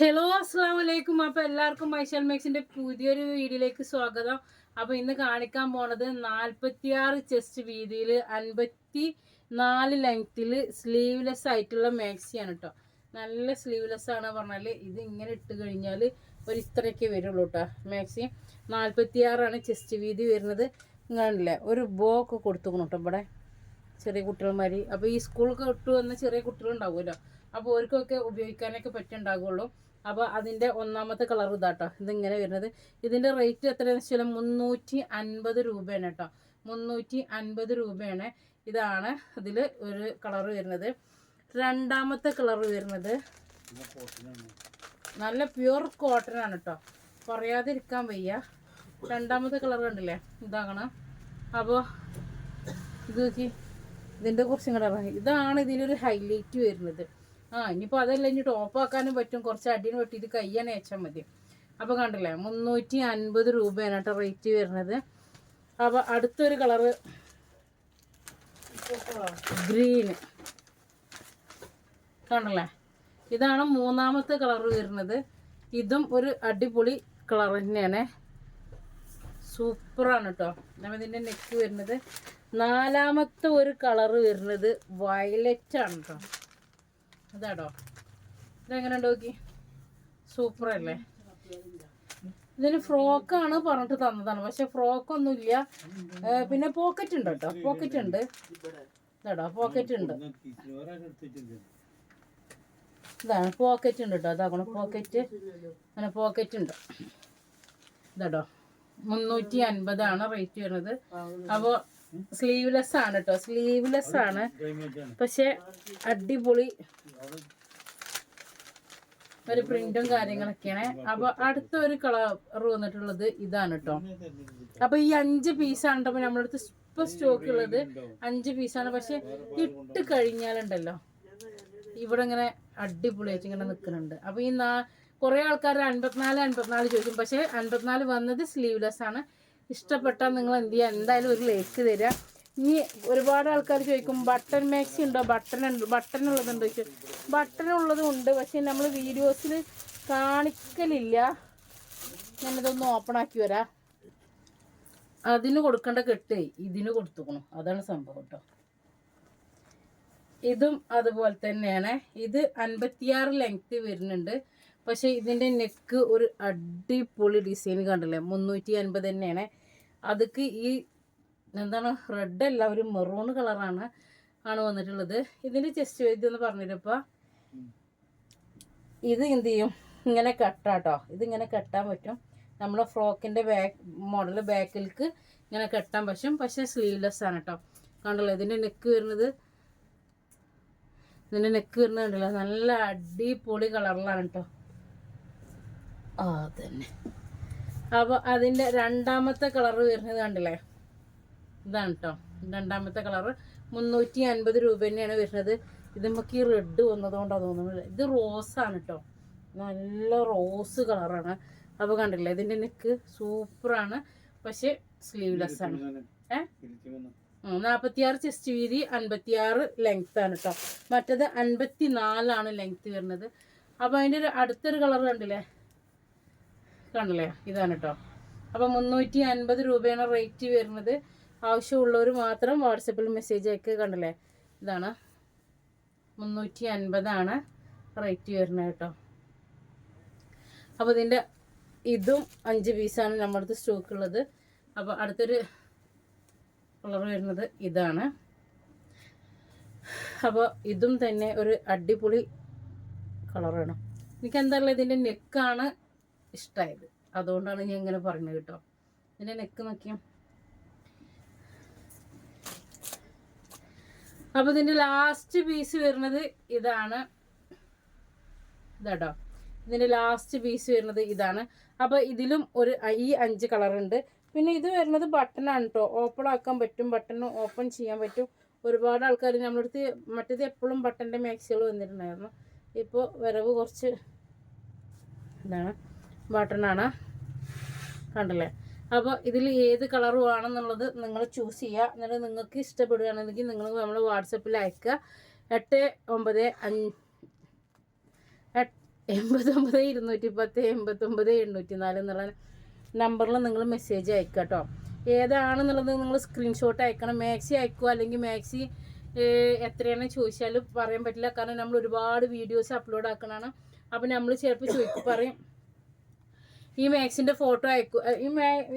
Hello അസ്സാം വലൈക്കും അപ്പോൾ എല്ലാവർക്കും മൈഷൽ മേക്സിന്റെ പുതിയൊരു വീഡിയോയിലേക്ക് സ്വാഗതം. അപ്പോൾ ഇന്ന് കാണിക്കാൻ പോണത് നാൽപ്പത്തിയാറ് ചെസ്റ്റ് വീതിയിൽ അൻപത്തി നാല് ലെങ്ത്തിൽ സ്ലീവ്ലെസ് ആയിട്ടുള്ള മാക്സിയാണ് കേട്ടോ നല്ല സ്ലീവ്ലെസ് ആണ് പറഞ്ഞാൽ ഇത് ഇങ്ങനെ ഇട്ട് കഴിഞ്ഞാൽ ഒരു ഇത്രയൊക്കെ വരുള്ളൂ കേട്ടോ മാക്സി. നാൽപ്പത്തിയാറാണ് ചെസ്റ്റ് വീതി വരുന്നത്. ഇങ്ങനല്ലേ ഒരു ബോ ഒക്കെ കൊടുത്തുക്കണം കേട്ടോ ഇവിടെ ചെറിയ കുട്ടികൾമാർ അപ്പോൾ ഈ സ്കൂളൊക്കെ ഇട്ട് വന്ന ചെറിയ കുട്ടികളുണ്ടാവുമല്ലോ. അപ്പോൾ അവർക്കൊക്കെ ഉപയോഗിക്കാനൊക്കെ പറ്റുണ്ടാകുള്ളൂ അപ്പോൾ അതിന്റെ ഒന്നാമത്തെ കളർ ഇതാട്ടോ. ഇതിങ്ങനെ വരുന്നത്. ഇതിന്റെ റേറ്റ് എത്രയാണെന്ന് വെച്ചാൽ മുന്നൂറ്റി അൻപത് രൂപയാണ് കേട്ടോ. മുന്നൂറ്റി അൻപത് രൂപയാണ്. ഇതാണ് ഇതിൽ ഒരു കളർ വരുന്നത്. രണ്ടാമത്തെ കളർ വരുന്നത്. നല്ല പ്യുർ കോട്ടൺ ആണ് കേട്ടോ. പറയാതിരിക്കാൻ വയ്യ. രണ്ടാമത്തെ കളർ കണ്ടില്ലേ? ഇതാകണം. അപ്പോൾ ഇത് നോക്കി. ഇതിന്റെ കുറച്ചും കൂടെ ഇതാണ് ഇതിലൊരു ഹൈലൈറ്റ് വരുന്നത്. ആ ഇനിയിപ്പോൾ അതല്ല ഇനി ടോപ്പ് ആക്കാനും പറ്റും. കുറച്ച് അടിയിൽ അടിന് ഇത് കയ്യാൻ വെച്ചാൽ മതി. അപ്പോൾ കണ്ടില്ലേ മുന്നൂറ്റി അൻപത് രൂപയാണ് കേട്ടോ റേറ്റ് വരുന്നത്. അപ്പോൾ അടുത്തൊരു കളറ് ഗ്രീൻ കണ്ടല്ലേ? ഇതാണ് മൂന്നാമത്തെ കളർ വരുന്നത്. ഇതും ഒരു അടിപൊളി കളർ തന്നെയാണ്. സൂപ്പറാണ് കേട്ടോ നമ്മൾ ഇതിന്റെ നെക്ക് വരുന്നത്. നാലാമത്തെ ഒരു കളർ വരുന്നത് വയലറ്റ് ആണ് കേട്ടോ അതാടോ? ഇതെങ്ങനെ നോക്കി? സൂപ്പർ അല്ലേ ഇതിന് ആണ് പറഞ്ഞിട്ട് തന്നതാണ്. പക്ഷെ ഫ്രോക്കൊന്നുമില്ല. പിന്നെ പോക്കറ്റ് ഉണ്ട് കേട്ടോ പോക്കറ്റ് ഉണ്ട് ഇതാടോ പോക്കറ്റ് ഉണ്ട് ഇതാണ് പോക്കറ്റ് ഉണ്ട് കേട്ടോ അതാക്കണം പോക്കറ്റ്. അങ്ങനെ പോക്കറ്റ് ഉണ്ട് ഇതാടോ മുന്നൂറ്റി അൻപതാണ് റേറ്റ് വരുന്നത്. അപ്പോൾ സ്ലീവ്ലെസ് ആണ് കേട്ടോ സ്ലീവ്ലെസ് ആണ്. പക്ഷെ അടിപൊളി ഒരു പ്രിന്റും കാര്യങ്ങളൊക്കെയാണ്. അപ്പൊ അടുത്ത ഒരു കളർ വന്നിട്ടുള്ളത് ഇതാണ് കേട്ടോ അപ്പൊ ഈ അഞ്ച് പീസാണ് കേട്ടോ നമ്മളടുത്ത് ഇപ്പൊ സ്റ്റോക്ക് ഉള്ളത് അഞ്ച് പീസാണ് പക്ഷെ ഇട്ട് കഴിഞ്ഞാലുണ്ടല്ലോ. ഇവിടെ ഇങ്ങനെ അടിപൊളിയായിട്ട് ഇങ്ങനെ നിൽക്കുന്നുണ്ട്. അപ്പൊ ഈ നാ കുറെ ആൾക്കാർ അൻപത്തിനാല് അൻപത്തിനാല് ചോദിക്കും. പക്ഷെ അൻപത്തിനാല് വന്നത് സ്ലീവ്ലെസ് ആണ്. ഇഷ്ടപ്പെട്ടാൽ നിങ്ങൾ എന്ത് ചെയ്യുക? എന്തായാലും ഒരു ലേസ് തരിക. ഇനി ഒരുപാട് ആൾക്കാർ ചോദിക്കും ബട്ടൺ മാക്സി ഉണ്ടോ? ബട്ടൺ ഉണ്ട് ബട്ടൺ ഉള്ളതുണ്ടോ? ചോദിക്കും ബട്ടൺ ഉള്ളതും ഉണ്ട് പക്ഷേ നമ്മൾ വീഡിയോസിൽ കാണിക്കലില്ല. ഞാനിതൊന്ന് ഓപ്പൺ ആക്കി വരാം. അതിന് കൊടുക്കേണ്ട കെട്ട് ഇതിന് കൊടുത്തുക്കണം. അതാണ് സംഭവം കേട്ടോ ഇതും അതുപോലെ തന്നെയാണ്. ഇത് അൻപത്തിയാറ് ലെങ്ത് വരുന്നുണ്ട്. പക്ഷെ ഇതിന്റെ നെക്ക് ഒരു അടിപൊളി ഡിസൈൻ കണ്ടില്ലേ? മുന്നൂറ്റി അൻപത് തന്നെയാണ്. അതൊക്കെ ഈ എന്താണ് റെഡ് അല്ല ഒരു മെറൂൺ കളറാണ് ആണ് വന്നിട്ടുള്ളത്. ഇതിന്റെ ചെസ്റ്റ് വൈദ്യം എന്ന് പറഞ്ഞിട്ടപ്പോൾ ഇത് എന്ത് ചെയ്യും? ഇങ്ങനെ കെട്ടാട്ടോ. ഇതിങ്ങനെ കെട്ടാൻ പറ്റും. നമ്മളെ ഫ്രോക്കിന്റെ ബാക്ക് മോഡൽ ബാക്കിലേക്ക് ഇങ്ങനെ കെട്ടാൻ പറ്റും. പക്ഷേ സ്ലീവ്ലെസ് ആണ് കേട്ടോ കണ്ടല്ലോ? ഇതിന്റെ നെക്ക് വരുന്നത് ഇതിന്റെ നെക്ക് വരുന്നത് കണ്ടല്ലോ? നല്ല അടിപൊളി കളറിലാണ് കേട്ടോ ആ തന്നെ അപ്പോൾ അതിന്റെ രണ്ടാമത്തെ കളർ വരുന്നത് കണ്ടില്ലേ? ഇതാണ് കേട്ടോ രണ്ടാമത്തെ കളർ മുന്നൂറ്റി അൻപത് രൂപ തന്നെയാണ് വരുന്നത്. ഇത് നമുക്ക് ഈ റെഡ് വന്നതുകൊണ്ടാണ് തോന്നുന്നത്. ഇത് റോസാണ് കേട്ടോ നല്ല റോസ് കളറാണ് അപ്പോൾ കണ്ടില്ലേ? ഇതിന്റെ നെക്ക് സൂപ്പറാണ് പക്ഷേ സ്ലീവ്ലെസ് ആണ്. ഏ? നാൽപ്പത്തിയാറ് ചെസ്റ്റ് വീതി അൻപത്തിയാറ് ലെങ്ത് ആണ് കേട്ടോ മറ്റത് അൻപത്തി നാലാണ് ലെങ്ത് വരുന്നത്. അപ്പോൾ അതിന്റെ ഒരു അടുത്തൊരു കളർ കണ്ടില്ലേ? കണ്ടില്ലേ? ഇതാണ് കേട്ടോ അപ്പോൾ മുന്നൂറ്റി അൻപത് രൂപയാണ് റേറ്റ് വരുന്നത്. ആവശ്യമുള്ളവർ മാത്രം വാട്സപ്പിൽ മെസ്സേജ് അയക്കുക കണ്ടല്ലേ? ഇതാണ്. മുന്നൂറ്റി അൻപതാണ് റേറ്റ് വരുന്നത് കേട്ടോ അപ്പോൾ ഇതിന്റെ ഇതും അഞ്ച് പീസാണ് നമ്മുടെ അടുത്ത് സ്റ്റോക്ക് ഉള്ളത്. അപ്പോൾ അടുത്തൊരു കളർ വരുന്നത് ഇതാണ്. അപ്പോൾ ഇതും തന്നെ ഒരു അടിപൊളി കളറാണ് എനിക്ക് എന്തായാലും ഇതിന്റെ നെക്കാണ് ഇഷ്ടമായത് അതുകൊണ്ടാണ് ഞാൻ ഇങ്ങനെ പറഞ്ഞത് കേട്ടോ. ഇതിന്റെ നെക്ക് നോക്കിയാ. അപ്പോൾ ഇതിന്റെ ലാസ്റ്റ് പീസ് വരുന്നത് ഇതാണ്. ഇതാട്ടോ. ഇതിന്റെ ലാസ്റ്റ് പീസ് വരുന്നത് ഇതാണ്. അപ്പോൾ ഇതിലും ഒരു ഈ അഞ്ച് കളർ ഉണ്ട്. പിന്നെ ഇത് വരുന്നത് ബട്ടണാണ് കേട്ടോ ഓപ്പൺ ആക്കാൻ പറ്റും ബട്ടൺ ഓപ്പൺ ചെയ്യാൻ പറ്റും. ഒരുപാട് ആൾക്കാർ നമ്മുടെ അടുത്ത് മറ്റേത് എപ്പോഴും ബട്ടന്റെ മാക്സികൾ വന്നിട്ടുണ്ടായിരുന്നു. ഇപ്പോൾ വരവ് കുറച്ച് ഇതാണ്. ബട്ടണാണ്. കണ്ടല്ലേ? അപ്പോൾ ഇതിൽ ഏത് കളർ വേണമെന്നുള്ളത് നിങ്ങൾ ചൂസ് ചെയ്യുക. എന്നിട്ട് നിങ്ങൾക്ക് ഇഷ്ടപ്പെടുകയാണെങ്കിൽ നിങ്ങൾ നമ്മൾ വാട്സപ്പിൽ അയക്കുക. എട്ട് ഒമ്പത് അഞ്ച് എൺപത്തൊമ്പത് ഇരുന്നൂറ്റി പത്ത് എൺപത്തൊമ്പത് എണ്ണൂറ്റി നാല് എന്നുള്ള നമ്പറിൽ നിങ്ങൾ മെസ്സേജ് അയക്കുക കേട്ടോ. ഏതാണെന്നുള്ളത് നിങ്ങൾ സ്ക്രീൻഷോട്ട് അയക്കണം. മാക്സി അയക്കുക അല്ലെങ്കിൽ മാക്സി എത്രയാണ് ചോദിച്ചാലും പറയാൻ പറ്റില്ല. കാരണം നമ്മൾ ഒരുപാട് വീഡിയോസ് അപ്ലോഡ് ആക്കണതാണ്. അപ്പോൾ നമ്മൾ ചിലപ്പോൾ ചോദിക്കും പറയും ഈ മാക്സിന്റെ ഫോട്ടോ അയക്കും ഈ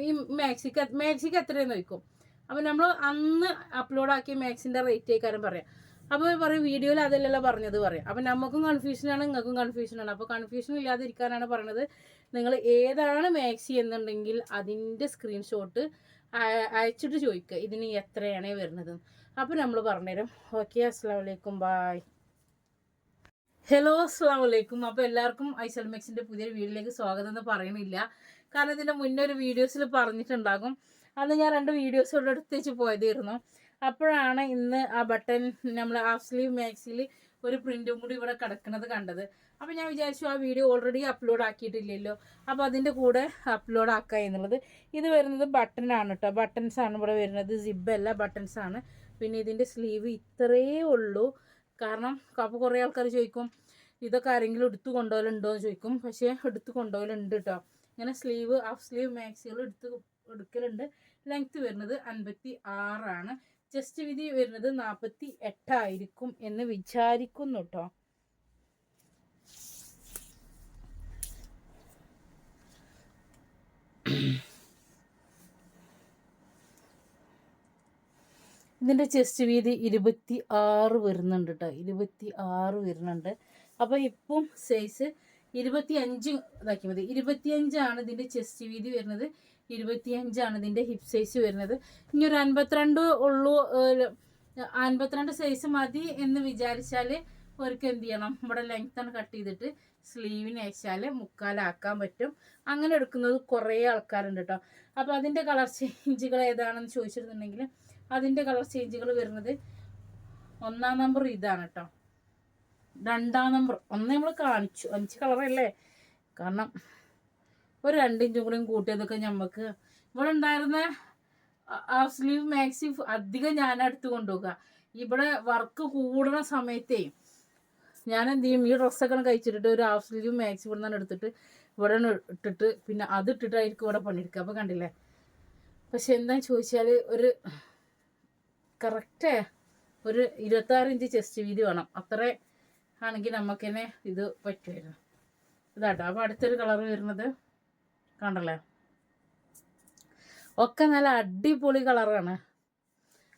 ഈ മാക്സിക്ക് മാക്സിക്ക് എത്രയെന്ന് ചോദിക്കും. അപ്പം നമ്മൾ അന്ന് അപ്ലോഡ് ആക്കിയ മാക്സിന്റെ റേറ്റ് ആയിക്കാരം പറയാം. അപ്പോൾ പറയും വീഡിയോയിൽ അതല്ലല്ലോ പറഞ്ഞത് പറയാം. അപ്പം നമുക്കും കൺഫ്യൂഷനാണ് നിങ്ങൾക്കും കൺഫ്യൂഷനാണ് അപ്പോൾ കൺഫ്യൂഷൻ ഇല്ലാതിരിക്കാനാണ് പറഞ്ഞത് നിങ്ങൾ ഏതാണ് മാക്സി എന്നുണ്ടെങ്കിൽ അതിന്റെ സ്ക്രീൻഷോട്ട് അയച്ചിട്ട് ചോദിക്കുക ഇതിന് എത്രയാണ് വരുന്നത്? അപ്പോൾ നമ്മൾ പറഞ്ഞുതരും ഓക്കെ അസ്സാം വലൈക്കും ബായ് ഹലോ അസ്സാം വലൈക്കും അപ്പോൾ എല്ലാവർക്കും ഐസൽ മെക്സിന്റെ പുതിയൊരു വീഡിയോയിലേക്ക് സ്വാഗതം എന്ന് പറയണില്ല കാരണം ഇതിന്റെ മുന്നേ ഒരു വീഡിയോസിൽ പറഞ്ഞിട്ടുണ്ടാകും. അന്ന് ഞാൻ രണ്ട് വീഡിയോസ് ഇവിടെ എടുത്ത് വെച്ച് പോയതായിരുന്നു. അപ്പോഴാണ് ഇന്ന് ആ ബട്ടൺ നമ്മൾ ഹാഫ് സ്ലീവ് മാക്സിൽ ഒരു പ്രിന്റും കൂടി ഇവിടെ കിടക്കുന്നത് കണ്ടത്. അപ്പോൾ ഞാൻ വിചാരിച്ചു ആ വീഡിയോ ഓൾറെഡി അപ്ലോഡ് ആക്കിയിട്ടില്ലല്ലോ. അപ്പോൾ അതിന്റെ കൂടെ അപ്ലോഡ് ആക്കുക എന്നുള്ളത്. ഇത് വരുന്നത് ബട്ടനാണ് കേട്ടോ ബട്ടൺസാണ് ഇവിടെ വരുന്നത്. സിബ് അല്ല ബട്ടൺസ് ആണ്. പിന്നെ ഇതിന്റെ സ്ലീവ് ഇത്രയേ ഉള്ളൂ. കാരണം അപ്പോൾ കുറേ ആൾക്കാർ ചോദിക്കും ഇതൊക്കെ ആരെങ്കിലും എടുത്തു കൊണ്ടുപോകലുണ്ടോ? എന്ന് ചോദിക്കും. പക്ഷേ എടുത്ത് കൊണ്ടുപോകലുണ്ട് കേട്ടോ ഇങ്ങനെ സ്ലീവ് ഹാഫ് സ്ലീവ് മാക്സികൾ എടുത്ത് എടുക്കലുണ്ട്. ലെങ്ത്ത് വരുന്നത് അൻപത്തി ആറാണ് ചെസ്റ്റ് വിധി വരുന്നത് നാൽപ്പത്തി എട്ടായിരിക്കും എന്ന് വിചാരിക്കുന്നു കേട്ടോ ഇതിന്റെ ചെസ്റ്റ് വീതി ഇരുപത്തി ആറ് വരുന്നുണ്ട് കേട്ടോ ഇരുപത്തി ആറ് വരുന്നുണ്ട്. അപ്പോൾ ഇപ്പം സൈസ് ഇരുപത്തി അഞ്ച് ഇതാക്കി മതി. ഇരുപത്തിയഞ്ചാണ് ഇതിന്റെ ചെസ്റ്റ് വീതി വരുന്നത്. ഇരുപത്തിയഞ്ചാണ് ഇതിന്റെ ഹിപ് സൈസ് വരുന്നത്. ഇനി ഒരു അൻപത്തിരണ്ട് ഉള്ളൂ അൻപത്തിരണ്ട് സൈസ് മതി എന്ന് വിചാരിച്ചാൽ അവർക്ക് എന്ത് ചെയ്യണം? ഇവിടെ ലെങ്ത്താണ് കട്ട് ചെയ്തിട്ട് സ്ലീവിന് അയച്ചാൽ മുക്കാലാക്കാൻ പറ്റും. അങ്ങനെ എടുക്കുന്നത് കുറേ ആൾക്കാരുണ്ട് കേട്ടോ അപ്പോൾ അതിന്റെ കളർ ചേഞ്ചുകൾ ഏതാണെന്ന് ചോദിച്ചിരുന്നുണ്ടെങ്കിൽ അതിന്റെ കളർ ചേഞ്ചുകൾ വരുന്നത് ഒന്നാം നമ്പർ ഇതാണ് കേട്ടോ. രണ്ടാം നമ്പർ. ഒന്ന് നമ്മൾ കാണിച്ചു. അഞ്ച് കളറല്ലേ കാരണം ഒരു രണ്ടിഞ്ചും കൂടെയും കൂട്ടിയതൊക്കെ നമുക്ക് ഇവിടെ ഉണ്ടായിരുന്ന ഹാഫ് സ്ലീവ് മാക്സി അധികം ഞാൻ എടുത്തു കൊണ്ടുപോകുക ഇവിടെ വർക്ക് കൂടുന്ന സമയത്തേ ഞാൻ എന്ത് ചെയ്യും? ഈ ഡ്രസ്സൊക്കെ കഴിച്ചിട്ടിട്ട് ഒരു ഹാഫ് സ്ലീവ് മാക്സി ഇവിടെ നിന്ന് എടുത്തിട്ട് ഇവിടെ ഇട്ടിട്ട് പിന്നെ അത് ഇട്ടിട്ടായിരിക്കും ഇവിടെ പണിയെടുക്കുക. അപ്പോൾ കണ്ടില്ലേ? പക്ഷെ എന്താ ചോദിച്ചാൽ ഒരു കറക്റ്റ് ഒരു ഇരുപത്താറ് ഇഞ്ച് ചെസ്റ്റ് വീതി വേണം. അത്ര ആണെങ്കിൽ നമുക്ക് തന്നെ ഇത് പറ്റുമായിരുന്നു ഇതാട്ടോ. അപ്പോൾ അടുത്തൊരു കളർ വരുന്നത് കണ്ടല്ലേ? ഒക്കെ നല്ല അടിപൊളി കളറാണ്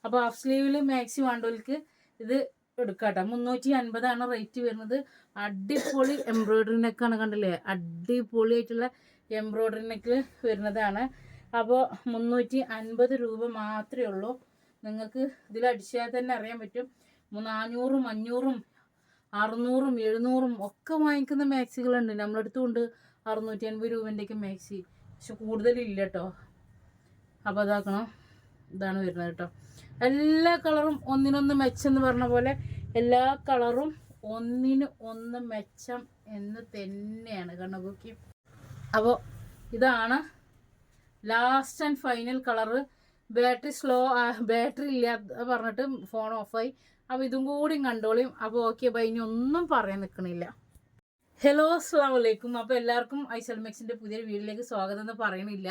അപ്പോൾ ഹാഫ് സ്ലീവിൽ മാക്സി വേണ്ടവർക്ക് ഇത് എടുക്കാട്ടോ. മുന്നൂറ്റി അൻപതാണ് റേറ്റ് വരുന്നത്. അടിപൊളി എംബ്രോയ്ഡറി നെക്കാണ് കണ്ടില്ലേ? അടിപൊളിയായിട്ടുള്ള എംബ്രോയ്ഡറി നെക്ക് വരുന്നതാണ്. അപ്പോൾ മുന്നൂറ്റി അൻപത് രൂപ മാത്രമേ ഉള്ളൂ. നിങ്ങൾക്ക് ഇതിൽ അടിച്ചാൽ തന്നെ അറിയാൻ പറ്റും. നാനൂറും അഞ്ഞൂറും അറുന്നൂറും എഴുന്നൂറും ഒക്കെ വാങ്ങിക്കുന്ന മാക്സികളുണ്ട്. നമ്മളെടുത്തുകൊണ്ട് അറുന്നൂറ്റി അൻപത് രൂപന്റെയൊക്കെ മാക്സി. പക്ഷെ കൂടുതലില്ല കേട്ടോ അപ്പോൾ അതാക്കണം ഇതാണ് വരുന്നത് കേട്ടോ എല്ലാ കളറും ഒന്നിനൊന്ന് മെച്ചം എന്ന് പറഞ്ഞ പോലെ എല്ലാ കളറും ഒന്നിന് ഒന്ന് മെച്ചം എന്ന് തന്നെയാണ്. കണ്ണുകൂക്കി അപ്പോൾ ഇതാണ് last and final colour battery slow battery ഇല്ല പറഞ്ഞിട്ട് ഫോൺ ഓഫായി അപ്പോൾ ഇതും കൂടി കണ്ടോളിയും അപ്പോൾ ഓക്കെ ബൈ ഇനി ഒന്നും പറയാൻ നിൽക്കണില്ല ഹലോ അസ്സാം വലൈക്കും അപ്പോൾ എല്ലാവർക്കും ഐസൽ മെക്സിന്റെ പുതിയൊരു വീഡിയോയിലേക്ക് സ്വാഗതം എന്ന് പറയണില്ല.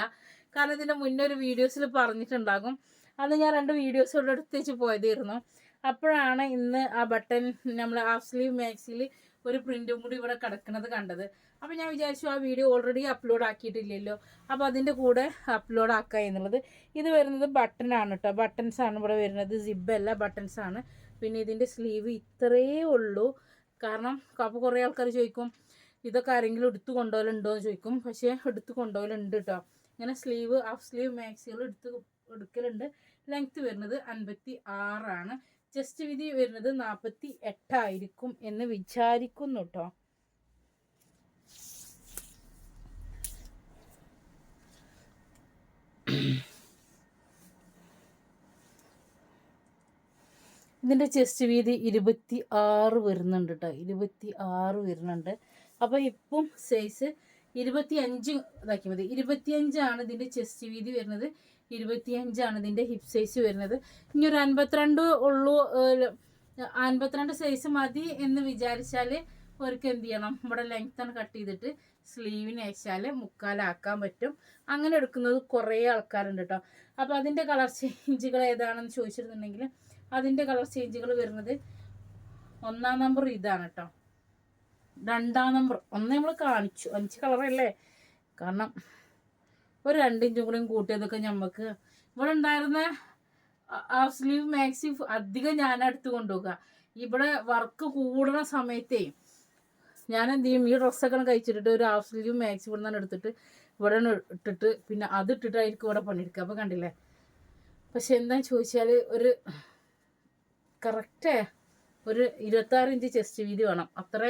കാരണം ഇതിന്റെ മുന്നേ ഒരു വീഡിയോസിൽ പറഞ്ഞിട്ടുണ്ടാകും. അന്ന് ഞാൻ രണ്ട് വീഡിയോസ് ഇവിടെ എടുത്തേച്ച് പോയതായിരുന്നു. അപ്പോഴാണ് ഇന്ന് ആ ബട്ടൺ നമ്മൾ ഹാഫ് സ്ലീവ് മാക്സിൽ ഒരു പ്രിന്റും കൂടി ഇവിടെ കിടക്കുന്നത് കണ്ടത്. അപ്പോൾ ഞാൻ വിചാരിച്ചു ആ വീഡിയോ ഓൾറെഡി അപ്ലോഡ് ആക്കിയിട്ടില്ലല്ലോ. അപ്പോൾ അതിന്റെ കൂടെ അപ്ലോഡ് ആക്കുക എന്നുള്ളത്. ഇത് വരുന്നത് ബട്ടനാണ് കേട്ടോ ആണ് ഇവിടെ വരുന്നത്. ജിബല്ല ബട്ടൺസ് ആണ്. പിന്നെ ഇതിന്റെ സ്ലീവ് ഇത്രയേ ഉള്ളൂ. കാരണം അപ്പോൾ കുറേ ആൾക്കാർ ചോദിക്കും ഇതൊക്കെ ആരെങ്കിലും എടുത്ത് കൊണ്ടുപോകലുണ്ടോ? എന്ന് ചോദിക്കും. പക്ഷേ എടുത്ത് കൊണ്ടുപോകലുണ്ട് കേട്ടോ ഇങ്ങനെ സ്ലീവ് ഹാഫ് സ്ലീവ് മാക്സികൾ എടുത്ത് എടുക്കലുണ്ട്. ലെങ്ത്ത് വരുന്നത് അൻപത്തി ആറാണ്. ചെസ്റ്റ് വിധി വരുന്നത് നാൽപ്പത്തി എട്ടായിരിക്കും എന്ന് വിചാരിക്കുന്നു കേട്ടോ ഇതിന്റെ ചെസ്റ്റ് വീതി ഇരുപത്തി ആറ് വരുന്നുണ്ട് കേട്ടോ ഇരുപത്തി ആറ് വരുന്നുണ്ട്. അപ്പോൾ ഇപ്പം സൈസ് ഇരുപത്തി അഞ്ച് ഇതാക്കി മതി. ഇരുപത്തിയഞ്ചാണ് ഇതിന്റെ ചെസ്റ്റ് വീതി വരുന്നത്. ഇരുപത്തിയഞ്ചാണ് ഇതിന്റെ ഹിപ് സൈസ് വരുന്നത്. ഇനി ഒരു അൻപത്തിരണ്ട് ഉള്ളൂ അൻപത്തിരണ്ട് സൈസ് മതി എന്ന് വിചാരിച്ചാൽ അവർക്ക് എന്ത് ചെയ്യണം? ഇവിടെ ലെങ്ത്താണ് കട്ട് ചെയ്തിട്ട് സ്ലീവിന് അയച്ചാൽ മുക്കാലാക്കാൻ പറ്റും. അങ്ങനെ എടുക്കുന്നത് കുറേ ആൾക്കാരുണ്ട് കേട്ടോ അപ്പോൾ അതിന്റെ കളർ ചേഞ്ചുകൾ ഏതാണെന്ന് ചോദിച്ചിരുന്നുണ്ടെങ്കിൽ അതിന്റെ കളർ ചേഞ്ചുകൾ വരുന്നത് ഒന്നാം നമ്പർ ഇതാണ് കേട്ടോ രണ്ടാം നമ്പർ ഒന്ന് നമ്മൾ കാണിച്ചു. അഞ്ച് കളറല്ലേ കാരണം ഒരു രണ്ടിഞ്ചും കൂടെയും കൂട്ടിയതൊക്കെ നമുക്ക് ഇവിടെ ഉണ്ടായിരുന്ന ഹാഫ് സ്ലീവ് മാക്സി അധികം ഞാൻ എടുത്തു കൊണ്ടുപോകുക ഇവിടെ വർക്ക് കൂടുന്ന സമയത്തേ ഞാൻ എന്ത് ചെയ്യും ഈ ഡ്രസ്സൊക്കെ കഴിച്ചിട്ട് ഒരു ഹാഫ് സ്ലീവ് മാക്സി ഇവിടെ നിന്നാണ് എടുത്തിട്ട് ഇവിടെ ഇട്ടിട്ട് പിന്നെ അത് ഇട്ടിട്ടായിരിക്കും ഇവിടെ പണിയെടുക്കുക. അപ്പോൾ കണ്ടില്ലേ? പക്ഷെ എന്താ ചോദിച്ചാൽ ഒരു കറക്റ്റേ ഒരു ഇരുപത്താറ് ഇഞ്ച് ചെസ്റ്റ് വീതി വേണം. അത്ര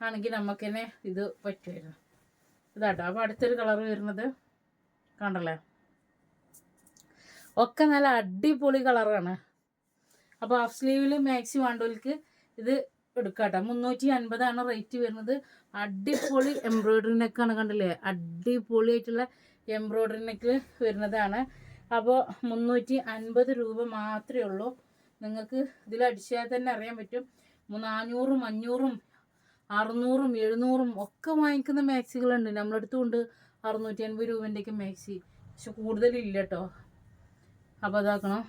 ആണെങ്കിൽ നമുക്കെന്നെ ഇത് പറ്റുമായിരുന്നു ഇതാട്ടോ. അപ്പോൾ അടുത്തൊരു കളർ വരുന്നത് കണ്ടല്ലേ? ഒക്കെ നല്ല അടിപൊളി കളറാണ്. അപ്പോൾ ഹാഫ് സ്ലീവിൽ മാക്സി വേണ്ടവർക്ക് ഇത് എടുക്കാട്ടോ. മുന്നൂറ്റി അൻപതാണ് റേറ്റ് വരുന്നത്. അടിപൊളി എംബ്രോയിഡറി നെക്കാണ് കണ്ടില്ലേ? അടിപൊളിയായിട്ടുള്ള എംബ്രോയിഡറി നെക്ക് വരുന്നതാണ്. അപ്പോൾ മുന്നൂറ്റി അൻപത് രൂപ മാത്രമേ ഉള്ളൂ. നിങ്ങൾക്ക് ഇതിൽ അടിച്ചാൽ തന്നെ അറിയാൻ പറ്റും. നാനൂറും അഞ്ഞൂറും അറുന്നൂറും എഴുന്നൂറും ഒക്കെ വാങ്ങിക്കുന്ന മാക്സികളുണ്ട് നമ്മളടുത്തുകൊണ്ട് അറുന്നൂറ്റി അൻപത് രൂപന്റെയൊക്കെ മാക്സി പക്ഷെ കൂടുതലില്ല കേട്ടോ അപ്പോൾ അതാക്കണം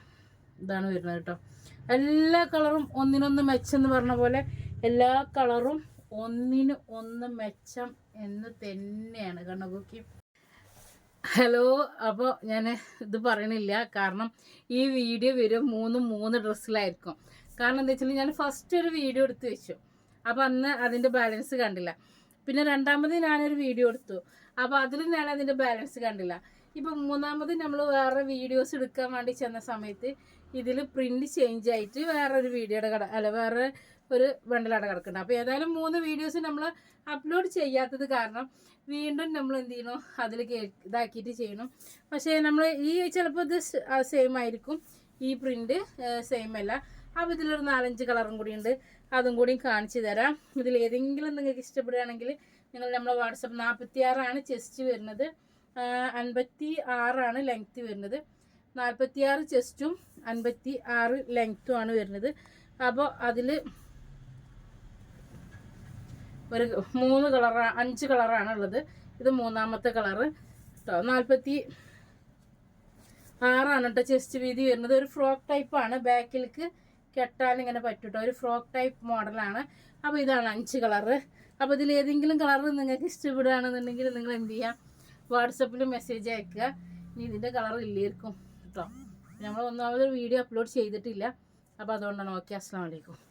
ഇതാണ് വരുന്നത് കേട്ടോ. എല്ലാ കളറും ഒന്നിനൊന്ന് മെച്ചം എന്ന് പറഞ്ഞ പോലെ എല്ലാ കളറും ഒന്നിന് ഒന്ന് മെച്ചം എന്ന് തന്നെയാണ്. കണ്ണുകൂക്കി ഹലോ അപ്പോൾ ഞാൻ ഇത് പറയണില്ല. കാരണം ഈ വീഡിയോ വരും മൂന്ന് മൂന്ന് ഡ്രസ്സിലായിരിക്കും. കാരണം എന്താ വെച്ചാൽ ഞാൻ ഫസ്റ്റ് ഒരു വീഡിയോ എടുത്ത് വെച്ചു. അപ്പോൾ അന്ന് അതിന്റെ ബാലൻസ് കണ്ടില്ല. പിന്നെ രണ്ടാമത് ഞാനൊരു വീഡിയോ എടുത്തു. അപ്പോൾ അതിലും ഞാൻ അതിന്റെ ബാലൻസ് കണ്ടില്ല. ഇപ്പം മൂന്നാമത് നമ്മൾ വേറെ വീഡിയോസ് എടുക്കാൻ വേണ്ടി ചെന്ന സമയത്ത് ഇതിൽ പ്രിന്റ് ചേഞ്ച് ആയിട്ട് വേറെ ഒരു വീഡിയോയുടെ കട അല്ല വേറെ ഒരു വെണ്ടലാണ് കിടക്കുന്നുണ്ട്. അപ്പോൾ ഏതായാലും മൂന്ന് വീഡിയോസ് നമ്മൾ അപ്ലോഡ് ചെയ്യാത്തത് കാരണം വീണ്ടും നമ്മൾ എന്ത് ചെയ്യണം അതിൽ ഇതാക്കിയിട്ട് ചെയ്യണം പക്ഷേ നമ്മൾ ഈ ചിലപ്പോൾ ഇത് സെയിം ആയിരിക്കും. ഈ പ്രിന്റ് സെയിം അല്ല. അപ്പോൾ ഇതിലൊരു നാലഞ്ച് കളറും കൂടി ഉണ്ട്. അതും കൂടി കാണിച്ചു തരാം. ഇതിൽ ഏതെങ്കിലും നിങ്ങൾക്ക് ഇഷ്ടപ്പെടുകയാണെങ്കിൽ നിങ്ങൾ നമ്മളെ വാട്സപ്പ് നാൽപ്പത്തി ആറാണ് ചെസ്റ്റ് വരുന്നത്. അൻപത്തി ആറാണ് ലെങ്ത്ത് വരുന്നത്. നാൽപ്പത്തി ആറ് ചെസ്റ്റും അൻപത്തി ആറ് ലെങ്ത്തും ആണ് വരുന്നത്. അപ്പോൾ അതിൽ ഒരു മൂന്ന് കളറാണ് അഞ്ച് കളറാണ് ഉള്ളത്. ഇത് മൂന്നാമത്തെ കളറ് കേട്ടോ നാൽപ്പത്തി ആറാണ് കേട്ടോ ചെസ്റ്റ് വീതി വരുന്നത്. ഒരു ഫ്രോക്ക് ടൈപ്പാണ് ബാക്കിലേക്ക് കെട്ടാൻ ഇങ്ങനെ പറ്റൂട്ടോ. ഒരു ഫ്രോക്ക് ടൈപ്പ് മോഡലാണ്. അപ്പോൾ ഇതാണ് അഞ്ച് കളറ്. അപ്പോൾ ഇതിൽ ഏതെങ്കിലും കളർ നിങ്ങൾക്ക് ഇഷ്ടപ്പെടുകയാണെന്നുണ്ടെങ്കിൽ നിങ്ങൾ എന്ത് ചെയ്യാം? വാട്സപ്പിൽ മെസ്സേജ് അയക്കുക. ഇനി ഇതിന്റെ കളർ ഇല്ലായിരിക്കും കേട്ടോ നമ്മൾ ഒന്നാമതൊരു വീഡിയോ അപ്ലോഡ് ചെയ്തിട്ടില്ല. അപ്പോൾ അതുകൊണ്ടാണ്. ഓക്കെ അസ്സാം വലൈക്കും